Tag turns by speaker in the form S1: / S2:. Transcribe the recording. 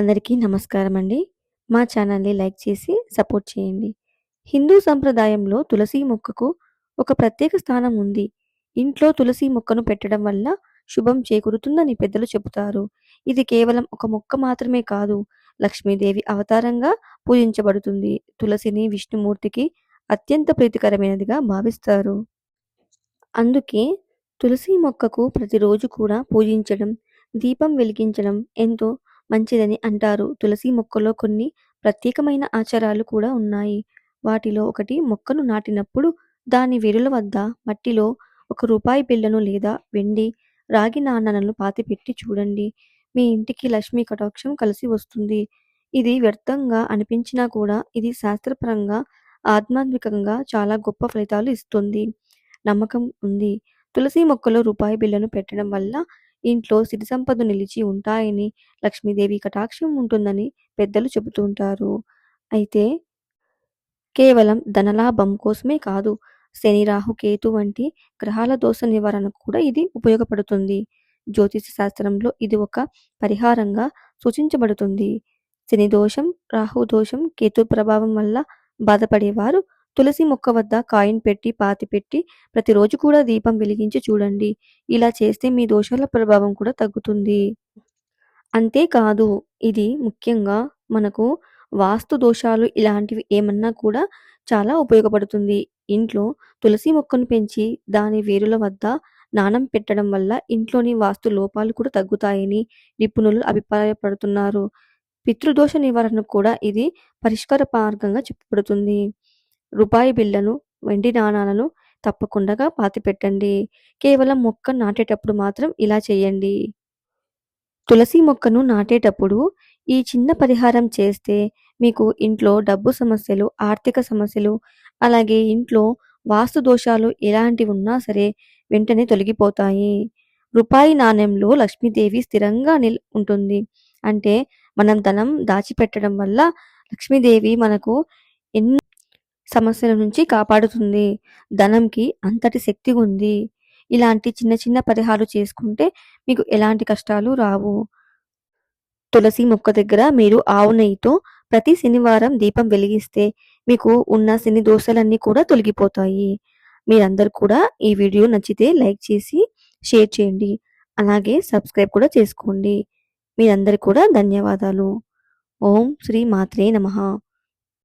S1: అందరికీ నమస్కారం అండి మా ఛానల్ని లైక్ చేసి సపోర్ట్ చేయండి. హిందూ సంప్రదాయంలో తులసి మొక్కకు ఒక ప్రత్యేక స్థానం ఉంది. ఇంట్లో తులసి మొక్కను పెట్టడం వల్ల శుభం చేకూరుతుందని పెద్దలు చెబుతారు. ఇది కేవలం ఒక మొక్క మాత్రమే కాదు లక్ష్మీదేవి అవతారంగా పూజించబడుతుంది. తులసిని విష్ణుమూర్తికి అత్యంత ప్రీతికరమైనదిగా భావిస్తారు. అందుకే తులసి మొక్కకు ప్రతిరోజు కూడా పూజించడం దీపం వెలిగించడం ఎంతో మంచిదని అంటారు. తులసి మొక్కలో కొన్ని ప్రత్యేకమైన ఆచారాలు కూడా ఉన్నాయి. వాటిలో ఒకటి మొక్కను నాటినప్పుడు దాని వేరుల వద్ద మట్టిలో ఒక రూపాయి బిళ్ళను లేదా వెండి రాగి నాణాలను పాతిపెట్టి చూడండి. మీ ఇంటికి లక్ష్మీ కటాక్షం కలిసి వస్తుంది. ఇది వ్యర్థంగా అనిపించినా కూడా ఇది శాస్త్రపరంగా ఆధ్యాత్మికంగా చాలా గొప్ప ఫలితాలు ఇస్తుంది. నమ్మకం ఉంది. తులసి మొక్కలో రూపాయి బిళ్ళను పెట్టడం వల్ల ఇంట్లో సిరి సంపద నిలిచి ఉంటాయని లక్ష్మీదేవి కటాక్షం ఉంటుందని పెద్దలు చెబుతుంటారు అయితే కేవలం ధనలాభం కోసమే కాదు శని రాహు కేతు వంటి గ్రహాల దోష నివారణకు కూడా ఇది ఉపయోగపడుతుంది. జ్యోతిష శాస్త్రంలో ఇది ఒక పరిహారంగా సూచించబడుతుంది. శని దోషం రాహు దోషం కేతు ప్రభావం వల్ల బాధపడేవారు తులసి మొక్క వద్ద కాయిన్ పెట్టి పాతి పెట్టి ప్రతిరోజు కూడా దీపం వెలిగించి చూడండి. ఇలా చేస్తే మీ దోషాల ప్రభావం కూడా తగ్గుతుంది. అంతేకాదు ఇది ముఖ్యంగా మనకు వాస్తు దోషాలు ఇలాంటివి ఏమన్నా కూడా చాలా ఉపయోగపడుతుంది. ఇంట్లో తులసి మొక్కను పెంచి దాని వేరుల వద్ద నాణం పెట్టడం వల్ల ఇంట్లోని వాస్తు లోపాలు కూడా తగ్గుతాయని నిపుణులు అభిప్రాయపడుతున్నారు. పితృదోష నివారణకు కూడా ఇది పరిష్కార మార్గంగా చెప్పబడుతుంది. రూపాయి బిళ్ళను వెండి నాణాలను తప్పకుండా పాతిపెట్టండి. కేవలం మొక్క నాటేటప్పుడు మాత్రం ఇలా చేయండి. తులసి మొక్కను నాటేటప్పుడు ఈ చిన్న పరిహారం చేస్తే మీకు ఇంట్లో డబ్బు సమస్యలు ఆర్థిక సమస్యలు అలాగే ఇంట్లో వాస్తు దోషాలు ఎలాంటివి ఉన్నా సరే వెంటనే తొలగిపోతాయి. రూపాయి నాణ్యంలో లక్ష్మీదేవి స్థిరంగా నిల్ ఉంటుంది. అంటే మనం ధనం దాచిపెట్టడం వల్ల లక్ష్మీదేవి మనకు ఎన్నో సమస్యల నుంచి కాపాడుతుంది. ధనంకి అంతటి శక్తి ఉంది. ఇలాంటి చిన్న చిన్న పరిహారాలు చేసుకుంటే మీకు ఎలాంటి కష్టాలు రావు. తులసి మొక్క దగ్గర మీరు ఆవు నెయ్యితో ప్రతి శనివారం దీపం వెలిగిస్తే మీకు ఉన్న శని దోషాలన్నీ కూడా తొలగిపోతాయి. మీరందరూ కూడా ఈ వీడియో నచ్చితే లైక్ చేసి షేర్ చేయండి. అలాగే సబ్స్క్రైబ్ కూడా చేసుకోండి. మీరందరూ కూడా ధన్యవాదాలు. ఓం శ్రీ మాత్రే నమః.